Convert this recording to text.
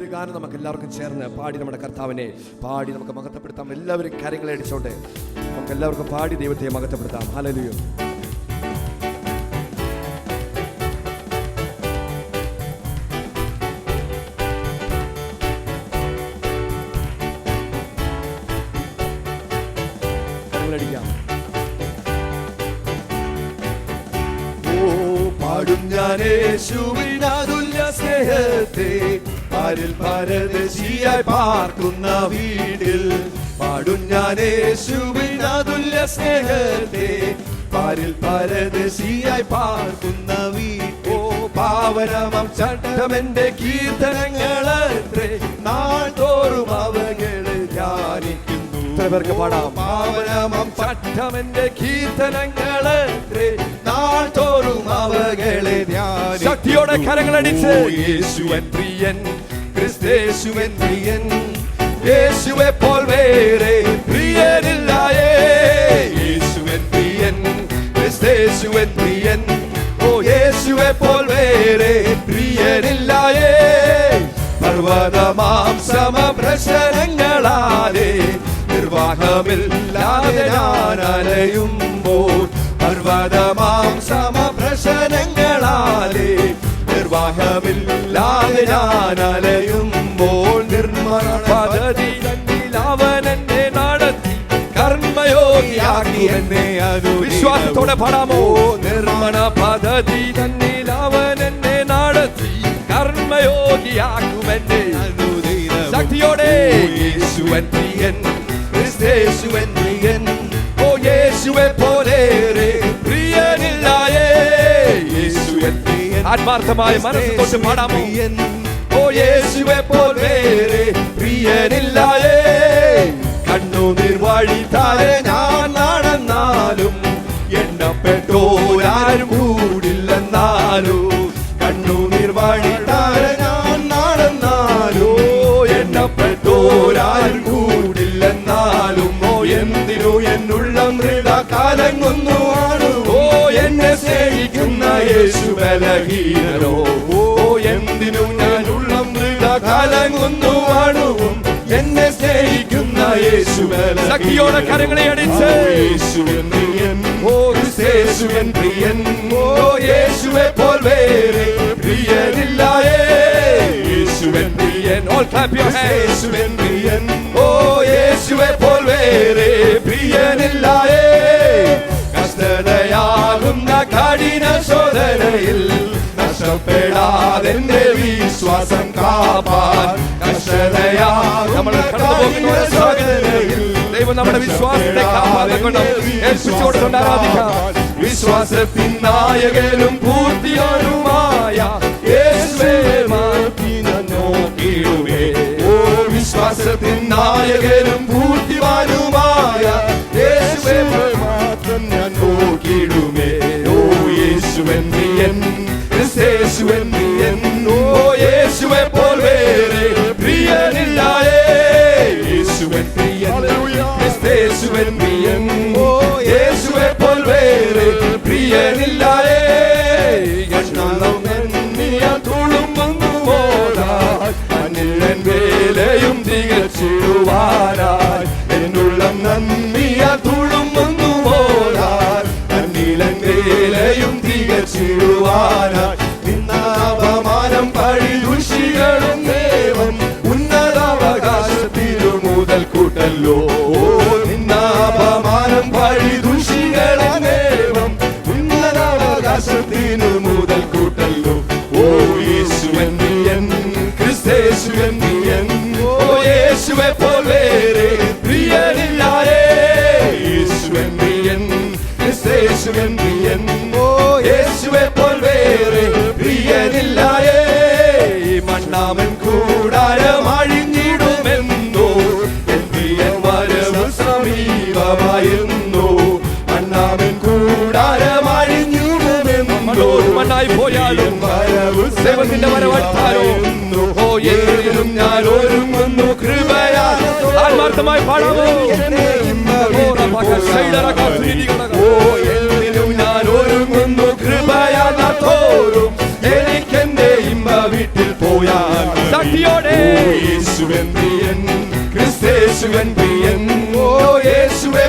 ഒരു ഗാനം നമുക്ക് എല്ലാവർക്കും ചേർന്ന് പാടി നമ്മുടെ കർത്താവിനെ പാടി നമുക്ക് മഹത്വപ്പെടുത്താം. എല്ലാവരും കാര്യങ്ങളെ അടിച്ചോണ്ട് നമുക്ക് എല്ലാവർക്കും പാടി ദൈവത്തെ മഹത്വപ്പെടുത്താം. ഹലലുയോ ഞാനേ യേശുവിനതുല്യ സ്നേഹത്തെ. പാരിൽ പരദേശിയായി പാർക്കുന്ന വീടിൽ പാടും ഞാൻ അതുല്യ സ്നേഹത്തെ പാരിൽ പരദേശിയായി പാർക്കുന്ന വീട്ടോ പാവനമം ചട്ടമെന്റെ കീർത്തനങ്ങളത്രേ നാൾ തോറും അവകളെ ധ്യാനിക്കുന്നു പേർക്ക് പാടാം? പാവനമം ചട്ടമെന്റെ കീർത്തനങ്ങളത്രേ നാൾ തോറും അവകളെ ധ്യാനിക്കുന്നു. ശക്തിയോടെ കരങ്ങളടിച്ച്. യേശുവൻ പ്രിയൻ ക്രിസ്തേശുവൻ പ്രിയൻ. യേശുവെ പോൽ വേറെ പ്രിയനില്ലായേ. യേശുവൻ പ്രിയൻ. ക്രിസ്തേശുവൻ പ്രിയൻ. ഓ യേശുവെ പോൽ വേറെ പ്രിയനില്ലായേ. പർവതമാം സമപ്രശ്നങ്ങളാലേ. നിർവാഹമില്ലാതെ ഞാൻ അലയുമ്പോൾ പർവതമാം നിർവാഹമില്ലാതെ ഞാൻ അലയുമ്പോൾ നിർമ്മല പദ്ധതി. അവൻ എന്നെ നടത്തി കർമ്മയോഗിയാക്കി എന്നെ അത് വിശ്വാസത്തോടെ പാടാമോ? നിർമ്മണ പദ്ധതി തന്നിൽ അവൻ എന്നെ നടത്തി. കർമ്മയോഗിയാക്കുമെന്നെ ശക്തിയോടെ യേശുവൻ പ്രിയൻ ക്രിസ്തേശുവൻ പ്രിയൻ. ഓ ആത്മാർത്ഥമായ മനസ്സ് തൊട്ട് പാടാമോ? ഓ യേശുവെ പോൽ വേറെ പ്രിയനില്ലായേ കണ്ണുനീർ വഴി താരെ ഞാൻ നടന്നാലും എണ്ണപ്പെട്ടോരാരും കൂടില്ലെന്നാലോ കണ്ണുനീർ വഴി താരെ ഞാൻ നടന്നാലോ എണ്ണപ്പെട്ടോരാരും കൂടില്ലെന്നാലും ഓ എന്തിനു എന്നുള്ള മൃത ഓ ബലഹീനരോ? ഓ എന്തിനു ഞാനുള്ള കലങ്ങുന്നു അണുവും. എന്നെ സ്നേഹിക്കുന്ന യേശു ശക്തിയോടെ കരങ്ങളെ അടിച്ച്. യേശുവൻ പ്രിയൻ. ഓ യേശുവൻ പ്രിയൻ. ഓ യേശുവെ പോൽ വേറെ പ്രിയനില്ലായേ. യേശുവൻ പ്രിയൻ. All clap your hands. യേശുവൻ പ്രിയൻ. ഓ യേശുവെ പോൽ വേറെ പ്രിയനില്ലായേ. കഷ്ടതയാകുന്ന കഠിന നഷ്ടപ്പെടാതെന്റെ വിശ്വാസം കാപ്പാൻ. വിശ്വാസത്തെ ആരാധിക്കാം. വിശ്വാസത്തിൻ നായകനും പൂർത്തിയാനുമായ നോക്കിയിടുമേ ഓ വിശ്വാസത്തിൻ നായകനും പൂർത്തിവാനുമായ യേശുവേ നോക്കിയിടുമേ ഓ യേശുവൻ യേശുവൻ പ്രിയൻ ക്രിസ്തേശുവൻ പ്രിയൻ ഓ യേശുവെ പോൽ വേറെ പ്രിയനില്ലായേ എണ്ണാളം എണ്ണിയ തുളുമ്പങ്ങു മോടാൻ അനിലൻ വേലയും തികച്ചിടുവാനായി എന്നുള്ളം നന്ദിയ തുളുമ്പങ്ങു മോടാൻ അനിലൻ വേലയും തികച്ചിടുവാനായി ക്രിസ്തേശുവൻ പ്രിയൻ ഓ യേശുവെ പോൽ വേറെ പ്രിയനില്ലായേ യേശുവൻ പ്രിയൻ യേശുവൻ പ്രിയൻ ഓ യേശുവെ പോൽ വേറെ പ്രിയനില്ലായേ മണ്ണാമൻ കൂടാരം അഴിഞ്ഞിടുമെന്നോ എൻ പ്രിയൻ വരവ് സമീപമായിരുന്നു മണ്ണാമൻ കൂടാരം അഴിഞ്ഞിടുമെന്നോ മണ്ണായി പോയാലും വരവ് സേവത്തിന്റെ വരവട്ടാലോ ആത്മാർത്ഥമായി പാടാമോ? ഓ എന്തിനും ഞാൻ ഒരുങ്ങുന്നു കൃപയാ തോറും. എനിക്കെന്റെ ഇമ്പ വീട്ടിൽ പോയാൽ ശക്തിയോടെ. ഓ യേശുവൻ പ്രിയൻ ക്രിസ്തേശുവൻ പ്രിയൻ ഓ യേശുവെ